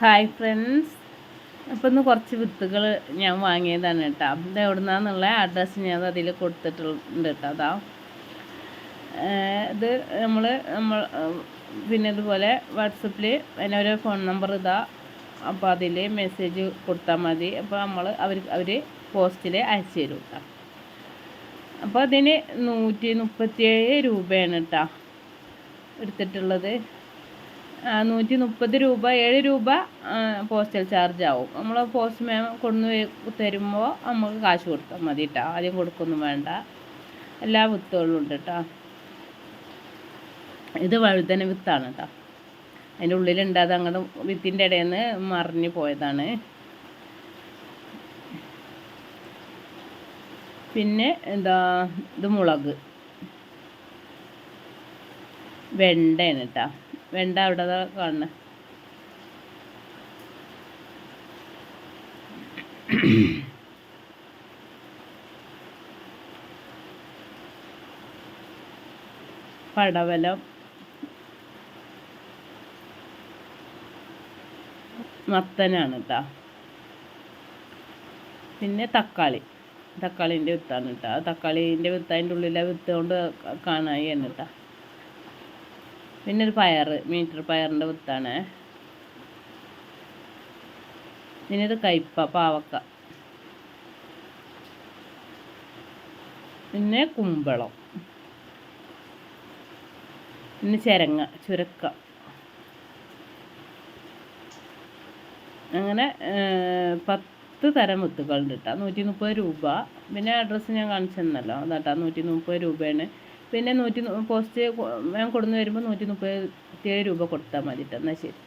Hi friends അപ്പോൾ ഇന്ന് കുറച്ച് വിത്തുകൾ ഞാൻ വാങ്ങിയതാണ് കേട്ടോ. ഇത് എവിടുന്നാന്നുള്ള അഡ്രസ്സ് ഞാൻ അതിൽ കൊടുത്തിട്ടുണ്ട് കേട്ടോ അതാ. ഇത് നമ്മൾ നമ്മൾ പിന്നെ ഇതുപോലെ വാട്സപ്പിൽ അതിനൊരു ഫോൺ നമ്പർ ഇതാ. അപ്പോൾ അതിൽ മെസ്സേജ് കൊടുത്താൽ മതി. അപ്പോൾ നമ്മൾ അവർ അവർ പോസ്റ്റിൽ അയച്ചു തരും കേട്ടോ. അപ്പോൾ അതിന് നൂറ്റി മുപ്പത്തിയേഴ് രൂപയാണ് കേട്ടോ എടുത്തിട്ടുള്ളത്. നൂറ്റി മുപ്പത് രൂപ ഏഴ് രൂപ പോസ്റ്റൽ ചാർജ് ആവും. നമ്മൾ പോസ്റ്റ് മാം കൊണ്ടു തരുമ്പോൾ നമുക്ക് കാശ് കൊടുത്താൽ മതി കേട്ടോ ആദ്യം കൊടുക്കൊന്നും വേണ്ട. എല്ലാ വിത്തുകളും ഉണ്ട് കേട്ടോ ഇത് വഴുതന വിത്താണ് കേട്ടോ അതിന്റെ ഉള്ളിലുണ്ട്. അത് അങ്ങോട്ട് വിത്തിന്റെ ഇടയിൽ നിന്ന് മറിഞ്ഞു പോയതാണ്. പിന്നെ എന്താ ഇത് മുളക്. വെണ്ടയാണ് കേട്ടോ വെണ്ട അവിടെ കാണുന്നത് പടവലം. മത്തനാണ് കേട്ടോ പിന്നെ തക്കാളി. തക്കാളീന്റെ വിത്താണ് കേട്ടോ തക്കാളീന്റെ വിത്ത് അതിന്റെ ഉള്ളിലെ വിത്ത് കൊണ്ട് തന്നെ കേട്ടോ പിന്നെ ഒരു പയർ മീറ്റർ പയറിന്റെ വിത്താണ്. പിന്നെ ഇത് കയ്പ പാവക്ക. പിന്നെ കുമ്പളം. പിന്നെ ചിരങ്ങ ചുരക്ക. അങ്ങനെ പത്ത് തരം വിത്തുകളുണ്ട് കേട്ടോ നൂറ്റി മുപ്പത് രൂപ. പിന്നെ അഡ്രസ്സ് ഞാൻ കാണിച്ചു തന്നല്ലോ. അതാട്ടാ നൂറ്റി മുപ്പത് രൂപയാണ്. പിന്നെ നൂറ്റി പോസ്റ്റ് ഞാൻ കൊടുന്ന് വരുമ്പോൾ നൂറ്റി മുപ്പത്തി ഏഴ് രൂപ കൊടുത്താൽ മതി കേട്ടോ എന്നാൽ ശരി.